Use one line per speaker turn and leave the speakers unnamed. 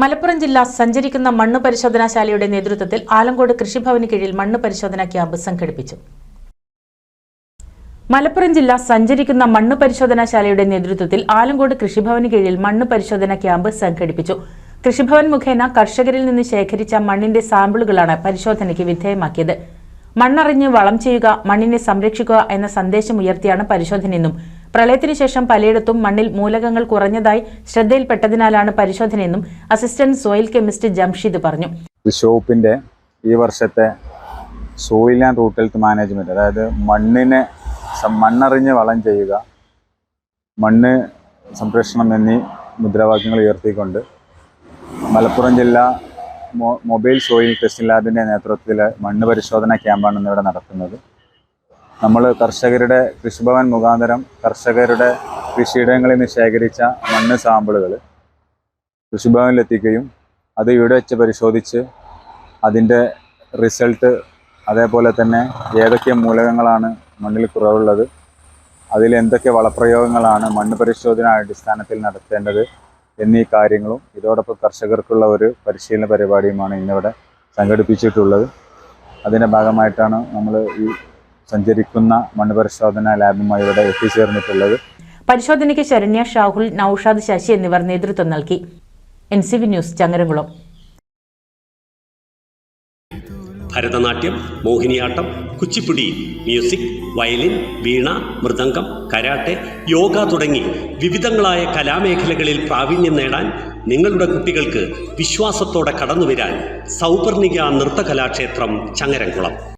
മലപ്പുറം ജില്ല സഞ്ചരിക്കുന്ന മണ്ണ് പരിശോധനാശാലയുടെ നേതൃത്വത്തിൽ ആലങ്കോട് കൃഷിഭവന് കീഴിൽ മണ്ണ് പരിശോധനാ ക്യാമ്പ് സംഘടിപ്പിച്ചു. മലപ്പുറം ജില്ല സഞ്ചരിക്കുന്ന മണ്ണ് പരിശോധനാശാലയുടെ നേതൃത്വത്തിൽ ആലങ്കോട് കൃഷിഭവന് കീഴിൽ മണ്ണ് പരിശോധനാ ക്യാമ്പ് സംഘടിപ്പിച്ചു. കൃഷിഭവൻ മുഖേന കർഷകരിൽ നിന്ന് ശേഖരിച്ച മണ്ണിന്റെ സാമ്പിളുകളാണ് പരിശോധനയ്ക്ക് വിധേയമാക്കിയത്. മണ്ണറിഞ്ഞ് വളം ചെയ്യുക മണ്ണിനെ സംരക്ഷിക്കുക എന്ന സന്ദേശം ഉയർത്തിയാണ് പരിശോധനയെന്നും പ്രളയത്തിനു ശേഷം പലയിടത്തും മണ്ണിൽ മൂലകങ്ങൾ കുറഞ്ഞതായി ശ്രദ്ധയിൽപ്പെട്ടതിനാലാണ് പരിശോധനയെന്നും അസിസ്റ്റന്റ് സോയിൽ കെമിസ്റ്റ് ജംഷീദ് പറഞ്ഞു.
കൃഷി വകുപ്പിന്റെ ഈ വർഷത്തെ soil and root health management അതായത് മണ്ണിനെ മണ്ണറിഞ്ഞ് വളം ചെയ്യുക മണ്ണ് സംരക്ഷണം എന്നീ മുദ്രാവാക്യങ്ങൾ ഉയർത്തിക്കൊണ്ട് മലപ്പുറം ജില്ല മൊബൈൽ സോയിൽ ടെസ്റ്റിംഗ് ലാബിന്റെ നേതൃത്വത്തിൽ മണ്ണ് പരിശോധന ക്യാമ്പാണ് ഇന്നിവിടെ നടത്തുന്നത്. നമ്മൾ കർഷകരുടെ കൃഷിഭവൻ മുഖാന്തരം കർഷകരുടെ കൃഷിയിടങ്ങളിൽ നിന്ന് ശേഖരിച്ച മണ്ണ് സാമ്പിളുകൾ കൃഷിഭവനിലെത്തിക്കുകയും അത് ഇവിടെ വെച്ച് പരിശോധിച്ച് അതിന്റെ റിസൾട്ട് അതേപോലെ തന്നെ ഏതൊക്കെ മൂലകങ്ങളാണ് മണ്ണിൽ കുറവുള്ളത് അതിൽ എന്തൊക്കെ വളപ്രയോഗങ്ങളാണ് മണ്ണ് പരിശോധന അടിസ്ഥാനത്തിൽ നടത്തേണ്ടത് എന്നീ കാര്യങ്ങളും ഇതോടൊപ്പം കർഷകർക്കുള്ള ഒരു പരിശീലന പരിപാടിയുമാണ് ഇന്നിവിടെ സംഘടിപ്പിച്ചിട്ടുള്ളത്. അതിന്റെ ഭാഗമായിട്ടാണ് നമ്മൾ ഈ സഞ്ചരിക്കുന്ന മണ്ണ് പരിശോധന ലാബുമായി ഇവിടെ എത്തിച്ചേർന്നിട്ടുള്ളത്.
പരിശോധനയ്ക്ക് ശരണ്യ ഷാഹുൽ നൌഷാദ് ശശി എന്നിവർ നേതൃത്വം നൽകി. N C V news Changaramkulam.
Bharatanatyam Mohiniyattam Kuchipudi music violin veena mridangam karate yoga തുടങ്ങി വിവിധങ്ങളായ കലാമേഖലകളിൽ പ്രാവീണ്യം നേടാൻ നിങ്ങളുടെ കുട്ടികൾക്ക് വിശ്വാസത്തോടെ കടന്നുവരാൻ സൗപർണിക നൃത്തകലാക്ഷേത്രം ചങ്ങരംകുളം.